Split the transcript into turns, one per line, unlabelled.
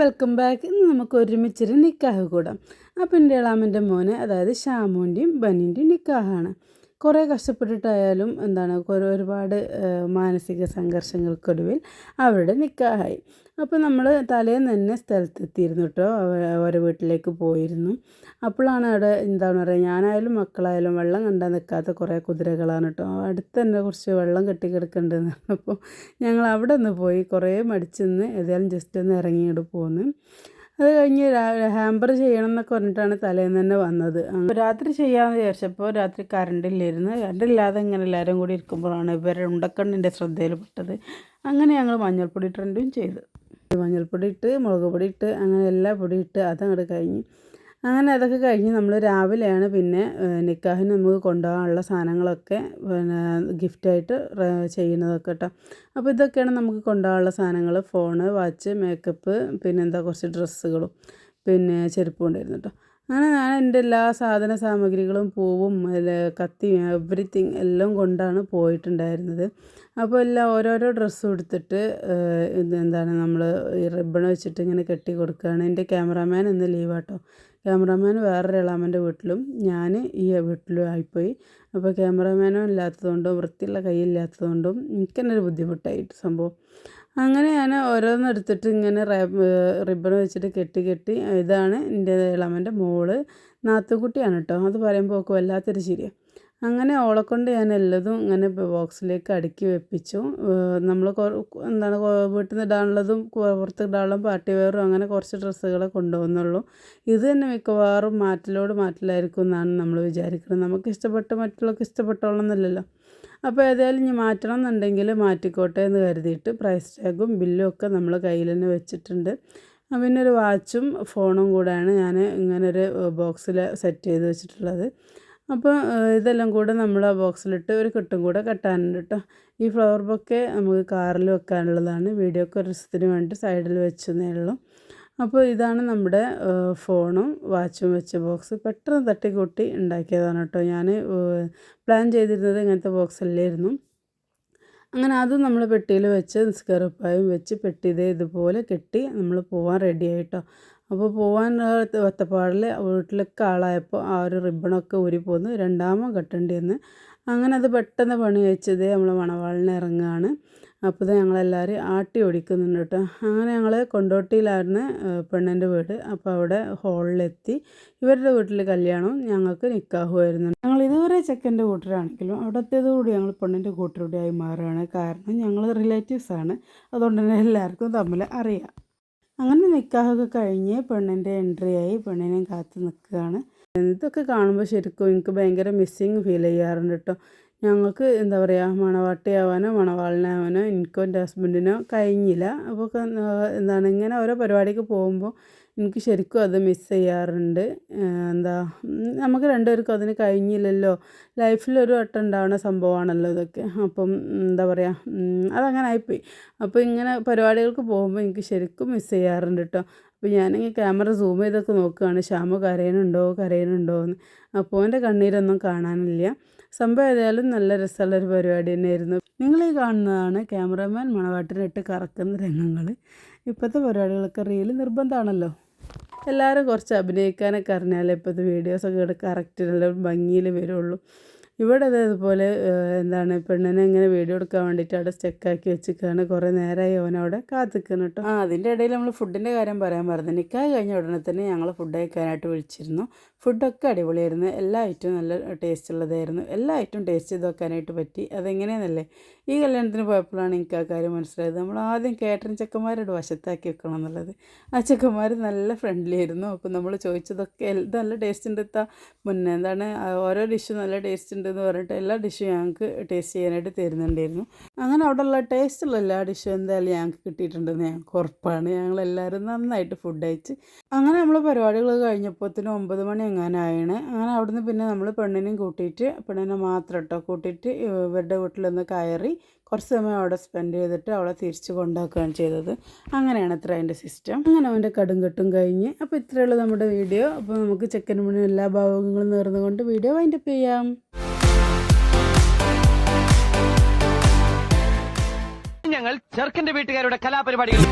Welcome back. ഇന്ന് നമുക്ക് ഒരുമിച്ചൊരു നിക്കാഹ് കൂടാം. അപ്പം എന്റെ ഇളാമന്റെ മോനെ അതായത് ഷാമോന്റെയും ബനിന്റെയും നിക്കാഹാണ്. കുറേ കഷ്ടപ്പെട്ടിട്ടായാലും എന്താണ് കുറേ ഒരുപാട് മാനസിക സംഘർഷങ്ങൾക്കൊടുവിൽ അവരുടെ നിക്കാഹായി. അപ്പോൾ നമ്മൾ തലേന്ന് തന്നെ സ്ഥലത്തെത്തിയിരുന്നു കേട്ടോ അവരെ വീട്ടിലേക്ക് പോയിരുന്നു. അപ്പോഴാണ് അവിടെ എന്താണ് പറയുക ഞാനായാലും മക്കളായാലും വെള്ളം കണ്ടാൽ നിൽക്കാത്ത കുറേ കുതിരകളാണ് കേട്ടോ അടുത്ത് തന്നെ കുറച്ച് വെള്ളം കെട്ടിക്കിടക്കുന്നുണ്ടെന്ന് അപ്പോൾ ഞങ്ങൾ അവിടെ നിന്ന് പോയി കുറേ മടിച്ചെന്ന് ഏതായാലും ജസ്റ്റ് ഒന്ന് ഇറങ്ങിയിട്ട് പോന്ന്. അത് കഴിഞ്ഞ് ഹാമ്പർ ചെയ്യണം എന്നൊക്കെ പറഞ്ഞിട്ടാണ് തലേന്ന് തന്നെ വന്നത്. രാത്രി ചെയ്യാമെന്ന് വിചാരിച്ചപ്പോൾ രാത്രി കറണ്ട് ഇല്ലായിരുന്നു. ഇല്ലാതെ ഇങ്ങനെ എല്ലാവരും കൂടി ഇരിക്കുമ്പോഴാണ് ഇവരുടെ ഉണ്ടക്കണ്ണിന്റെ ശ്രദ്ധയിൽപ്പെട്ടത് അങ്ങനെ ഞങ്ങൾ മഞ്ഞൾപ്പൊടി ട്രെൻഡും ചെയ്തു. മഞ്ഞൾപ്പൊടി ഇട്ട് മുളക് പൊടി ഇട്ട് അങ്ങനെ എല്ലാ പൊടി ഇട്ട് അതങ്ങോട്ട് കഴിഞ്ഞ് അങ്ങനെ അതൊക്കെ കഴിഞ്ഞ് നമ്മൾ രാവിലെയാണ് പിന്നെ നിക്കാഹിന് നമുക്ക് കൊണ്ടുപോകാനുള്ള സാധനങ്ങളൊക്കെ പിന്നെ ഗിഫ്റ്റായിട്ട് ചെയ്യുന്നതൊക്കെ കേട്ടോ അപ്പോൾ ഇതൊക്കെയാണ് നമുക്ക് കൊണ്ടുപോകാനുള്ള സാധനങ്ങൾ ഫോണ് വാച്ച് മേക്കപ്പ് പിന്നെന്താ കുറച്ച് ഡ്രസ്സുകളും പിന്നെ ചെരുപ്പും ഉണ്ടായിരുന്നു കേട്ടോ അങ്ങനെ ഞാൻ എന്റെ എല്ലാ സാധന സാമഗ്രികളും പൂവും കത്തി എവറിത്തിങ് എല്ലാം കൊണ്ടാണ് പോയിട്ടുണ്ടായിരുന്നത്. അപ്പോൾ എല്ലാം ഓരോരോ ഡ്രസ്സും എടുത്തിട്ട് എന്താണ് നമ്മൾ ഈ റിബൺ വെച്ചിട്ട് ഇങ്ങനെ കെട്ടി കൊടുക്കുകയാണ്. എന്റെ ക്യാമറാമാൻ ഇന്ന് ലീവാട്ടോ ക്യാമറാമാൻ വേറൊരു ഇളാമന്റെ വീട്ടിലും ഞാൻ ഈ വീട്ടിലും ആയിപ്പോയി. അപ്പോൾ ക്യാമറാമാനും ഇല്ലാത്തതുകൊണ്ടും വൃത്തിയുള്ള കൈയില്ലാത്തതുകൊണ്ടും എനിക്ക് തന്നെ ഒരു ബുദ്ധിമുട്ടായിട്ട് സംഭവം അങ്ങനെ ഞാൻ ഓരോന്ന് എടുത്തിട്ട് ഇങ്ങനെ റിബൺ വെച്ചിട്ട് കെട്ടി കെട്ടി ഇതാണ് എന്റെ ഇളമന്റെ മോൾ നാത്തുകുട്ടിയാണ് കേട്ടോ. അത് പറയുമ്പോൾ ഒക്കെ വല്ലാത്തൊരു ശരിയാണ് അങ്ങനെ ഓളെ കൊണ്ട് ഞാൻ എല്ലതും ഇങ്ങനെ ബോക്സിലേക്ക് അടുക്കി വെപ്പിച്ചു. നമ്മൾ എന്താണ് വീട്ടിൽ നിന്ന് ഇടാനുള്ളതും പുറത്ത് ഇടാനുള്ളതും പാർട്ടി വെയറും അങ്ങനെ കുറച്ച് ഡ്രസ്സുകളെ കൊണ്ടുപോകുന്നുള്ളൂ. ഇത് തന്നെ മിക്കവാറും മാറ്റിലോട് മാറ്റിലായിരിക്കും എന്നാണ് നമ്മൾ വിചാരിക്കുന്നത്. നമുക്ക് ഇഷ്ടപ്പെട്ട മറ്റുള്ളവർക്ക് ഇഷ്ടപ്പെട്ടോളന്നില്ലല്ലോ. അപ്പോൾ ഏതായാലും ഇനി മാറ്റണം എന്നുണ്ടെങ്കിൽ മാറ്റിക്കോട്ടെ എന്ന് കരുതിയിട്ട് പ്രൈസ് ടാഗും ബില്ലും ഒക്കെ നമ്മൾ കയ്യിൽ തന്നെ വെച്ചിട്ടുണ്ട്. പിന്നെ ഒരു വാച്ചും ഫോണും കൂടെയാണ് ഞാൻ ഇങ്ങനെ ഒരു ബോക്സിൽ സെറ്റ് ചെയ്ത് വെച്ചിട്ടുള്ളത്. അപ്പോൾ ഇതെല്ലാം കൂടെ നമ്മൾ ആ ബോക്സിലിട്ട് ഒരു കിട്ടും കൂടെ കെട്ടാനുണ്ട് കേട്ടോ. ഈ ഫ്ലവർ ബൊക്കെ നമുക്ക് കാറിൽ വെക്കാനുള്ളതാണ്. വീഡിയോക്ക് ഒരു രസത്തിന് വേണ്ടി സൈഡിൽ വെച്ചെന്നേ ഉള്ളൂ. അപ്പോൾ ഇതാണ് നമ്മുടെ ഫോണും വാച്ചും വെച്ച ബോക്സ്. പെട്ടെന്ന് തട്ടിക്കൂട്ടി ഉണ്ടാക്കിയതാണ് കേട്ടോ. ഞാൻ പ്ലാൻ ചെയ്തിരുന്നത് ഇങ്ങനത്തെ ബോക്സ് അല്ലായിരുന്നു അങ്ങനെ അതും നമ്മൾ പെട്ടിയിൽ വെച്ച് നിസ്കറുപ്പായും വെച്ച് പെട്ടി ഇതേ ഇതുപോലെ കെട്ടി നമ്മൾ പോകാൻ റെഡി ആയിട്ടോ അപ്പോൾ പോകാൻ ഒറ്റപ്പാടിൽ വീട്ടിലൊക്കെ ആളായപ്പോൾ ആ ഒരു റിബണൊക്കെ ഊരി പോന്ന്. രണ്ടാമോ കെട്ടേണ്ടി വന്ന് അങ്ങനെ അത് പെട്ടെന്ന് പണി വെച്ചതേ നമ്മൾ മണവാളിന് ഇറങ്ങുകയാണ് അപ്പോൾ ഇത് ഞങ്ങളെല്ലാവരും ആട്ടി ഓടിക്കുന്നുണ്ട് കേട്ടോ. അങ്ങനെ ഞങ്ങൾ കൊണ്ടോട്ടിയിലായിരുന്നു പെണ്ണന്റെ വീട്. അപ്പോൾ അവിടെ ഹോളിലെത്തി. ഇവരുടെ വീട്ടിൽ കല്യാണവും ഞങ്ങൾക്ക് നിക്കാഹുമായിരുന്നു ഞങ്ങൾ ഇതുവരെ ചെക്കന്റെ കൂട്ടരാണെങ്കിലും അവിടത്തേതുകൂടി ഞങ്ങൾ പെണ്ണിന്റെ കൂട്ടരുടെയായി മാറുകയാണ്. കാരണം ഞങ്ങൾ റിലേറ്റീവ്സാണ് അതുകൊണ്ട് തന്നെ എല്ലാവർക്കും തമ്മിൽ അറിയാം. അങ്ങനെ നിക്കാഹൊക്കെ കഴിഞ്ഞ് പെണ്ണിന്റെ എൻട്രി ആയി പെണ്ണിനെ കാത്തു നിൽക്കുകയാണ്. ഇതൊക്കെ കാണുമ്പോൾ ശരിക്കും എനിക്ക് ഭയങ്കര മിസ്സിങ് ഫീൽ ചെയ്യാറുണ്ട് കേട്ടോ ഞങ്ങൾക്ക് എന്താ പറയുക മണവാട്ടിയാവാനോ മണവാളിനാവാനോ എനിക്കോ എന്റെ ഹസ്ബൻഡിനോ കഴിഞ്ഞില്ല. അപ്പോൾ എന്താണ് ഇങ്ങനെ ഓരോ പരിപാടിക്ക് പോകുമ്പോൾ എനിക്ക് ശരിക്കും അത് മിസ് ചെയ്യാറുണ്ട്. എന്താ നമുക്ക് രണ്ടുപേർക്കും അതിന് കഴിഞ്ഞില്ലല്ലോ. ലൈഫിൽ ഒരു വട്ടം ഉണ്ടാവുന്ന സംഭവമാണല്ലോ ഇതൊക്കെ. അപ്പം എന്താ പറയുക അതങ്ങനെ ആയിപ്പോയി. അപ്പോൾ ഇങ്ങനെ പരിപാടികൾക്ക് പോകുമ്പോൾ എനിക്ക് ശരിക്കും മിസ് ചെയ്യാറുണ്ട് കേട്ടോ അപ്പോൾ ഞാനിങ്ങനെ ക്യാമറ സൂം ചെയ്തൊക്കെ നോക്കുകയാണ് ശ്യാമ കരയണുണ്ടോ കരയണുണ്ടോ എന്ന്. അപ്പോൾ എന്റെ കണ്ണീരൊന്നും കാണാനില്ല. സംഭവം ഏതായാലും നല്ല രസമുള്ളൊരു പരിപാടി തന്നെയായിരുന്നു. നിങ്ങൾ ഈ കാണുന്നതാണ് ക്യാമറമാൻ മണവാട്ടിനിട്ട് കറക്കുന്ന രംഗങ്ങൾ ഇപ്പോഴത്തെ പരിപാടികളൊക്കെ റീൽ നിർബന്ധമാണല്ലോ. എല്ലാവരും കുറച്ച് അഭിനയിക്കാനൊക്കെ അറിഞ്ഞാലേ ഇപ്പോൾ ഇത് വീഡിയോസൊക്കെ കറക്റ്റ് നല്ല ഭംഗിയിൽ വരുള്ളൂ. ഇവിടെ ഇതുപോലെ എന്താണ് പെണ്ണിനെ ഇങ്ങനെ വീഡിയോ എടുക്കാൻ വേണ്ടിയിട്ട് അവിടെ സ്റ്റെക്കാക്കി വെച്ചിരിക്കുകയാണ്. കുറേ നേരമായി അവനവിടെ കാത്തിക്കുന്നു കേട്ടോ. ആ അതിന്റെ ഇടയിൽ നമ്മൾ ഫുഡിന്റെ കാര്യം പറയാൻ മറന്നു. നിൽക്കാൻ കഴിഞ്ഞ ഉടനെ തന്നെ ഞങ്ങൾ ഫുഡ് കഴിക്കാനായിട്ട് വിളിച്ചിരുന്നു. ഫുഡൊക്കെ അടിപൊളിയായിരുന്നു. എല്ലാ ഐറ്റവും നല്ല ടേസ്റ്റ് ഉള്ളതായിരുന്നു എല്ലാ ഐറ്റവും ടേസ്റ്റ് ചെയ്ത് വെക്കാനായിട്ട് പറ്റി. അതെങ്ങനെയാണെന്നല്ലേ ഈ കല്യാണത്തിന് പോയപ്പോഴാണ് എനിക്ക് ആ കാര്യം മനസ്സിലായത്. നമ്മൾ ആദ്യം കേട്ടറിൻ ചെക്കന്മാരോട് വശത്താക്കി വെക്കണം എന്നുള്ളത്. ആ ചെക്കന്മാർ നല്ല ഫ്രണ്ട്ലി ആയിരുന്നു. അപ്പം നമ്മൾ ചോദിച്ചതൊക്കെ ഇത് നല്ല ടേസ്റ്റ് ഉണ്ട് എത്താ മുന്നേ എന്താണ് ഓരോ ഡിഷും നല്ല ടേസ്റ്റ് ഉണ്ട് എന്ന് പറഞ്ഞിട്ട് എല്ലാ ഡിഷും ഞങ്ങൾക്ക് ടേസ്റ്റ് ചെയ്യാനായിട്ട് തരുന്നുണ്ടായിരുന്നു. അങ്ങനെ അവിടെയുള്ള ടേസ്റ്റുള്ള എല്ലാ ഡിഷും എന്തായാലും ഞങ്ങൾക്ക് കിട്ടിയിട്ടുണ്ടെന്ന് ഞങ്ങൾക്ക് ഉറപ്പാണ്. ഞങ്ങളെല്ലാവരും നന്നായിട്ട് ഫുഡ് അയച്ച് അങ്ങനെ നമ്മൾ പരിപാടികൾ കഴിഞ്ഞപ്പോഴത്തേനും ഒമ്പത് മണി എങ്ങാനായാണ് അങ്ങനെ അവിടുന്ന് പിന്നെ നമ്മൾ പെണ്ണിനെയും കൂട്ടിയിട്ട് പെണ്ണിനെ മാത്രം കേട്ടോ കൂട്ടിയിട്ട് ഇവരുടെ വീട്ടിലൊന്ന് കയറി കുറച്ച് സമയം അവിടെ സ്പെൻഡ് ചെയ്തിട്ട് അവളെ തിരിച്ച് കൊണ്ടാക്കുകയാണ് ചെയ്തത്. അങ്ങനെയാണ് ഇത്ര അതിന്റെ സിസ്റ്റം അങ്ങനെ അവന്റെ കടുംകെട്ടും കഴിഞ്ഞ്. അപ്പോൾ ഇത്രയുള്ള നമ്മുടെ വീഡിയോ. അപ്പോൾ നമുക്ക് ചെക്കൻ മണി എല്ലാ ഭാഗങ്ങളും നേർന്നുകൊണ്ട് വീഡിയോ വൈൻഡപ്പ് ചെയ്യാം.
ഞങ്ങൾ ചെറുക്കന്റെ വീട്ടുകാരുടെ കലാപരിപാടികൾ